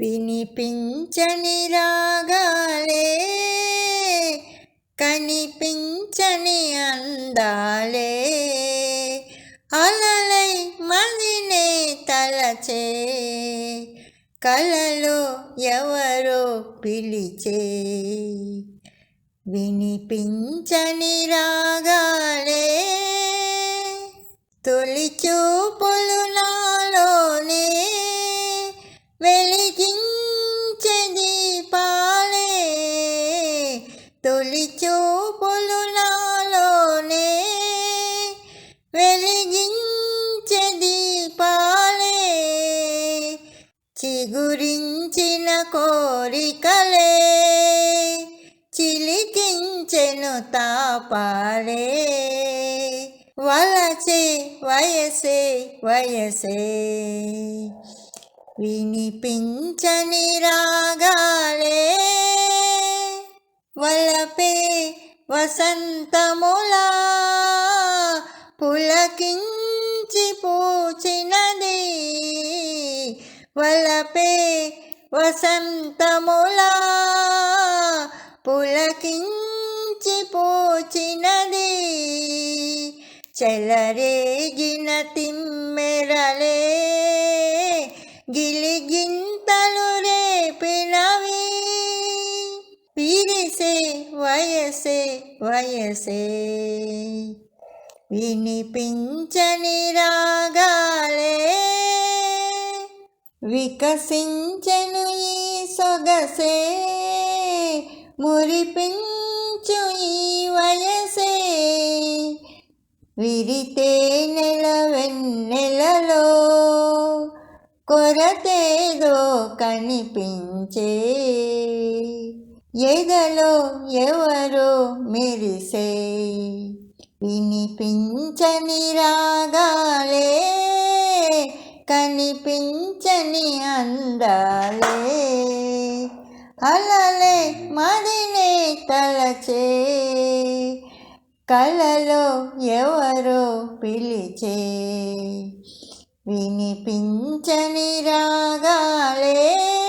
వినిపించని రాగాలే కనిపించని అందాలే అలలై మదినే తలచే కలలో ఎవరో పిలిచే వినిపించని రాగాలే చిగురించిన కోరికలే చిలికించెను తాపాలే. వలసే వయసే వయసే వినిపించని రాగాలే. వలపే వసంతములా పులకించి పూచిన వలపే వసంతములా పులకించి పూచినది చెలరేగిన తిమ్మెరలే గిలిగింతలు రేపినవి. విరిసే వయసే వయసే వినిపించని రాగాలే వికసించను ఈ సొగసే మురిపించు ఈ వయసే. విరితే నెల వెన్నెలలో కొరతేదో కనిపించే. ఎదలో ఎవరో మెరిసే వినిపించని రాగాలే. కనిపించని అందాలే. అలలే మదినే తలచే. కలలో ఎవరో పిలిచే. వినిపించని రాగాలే.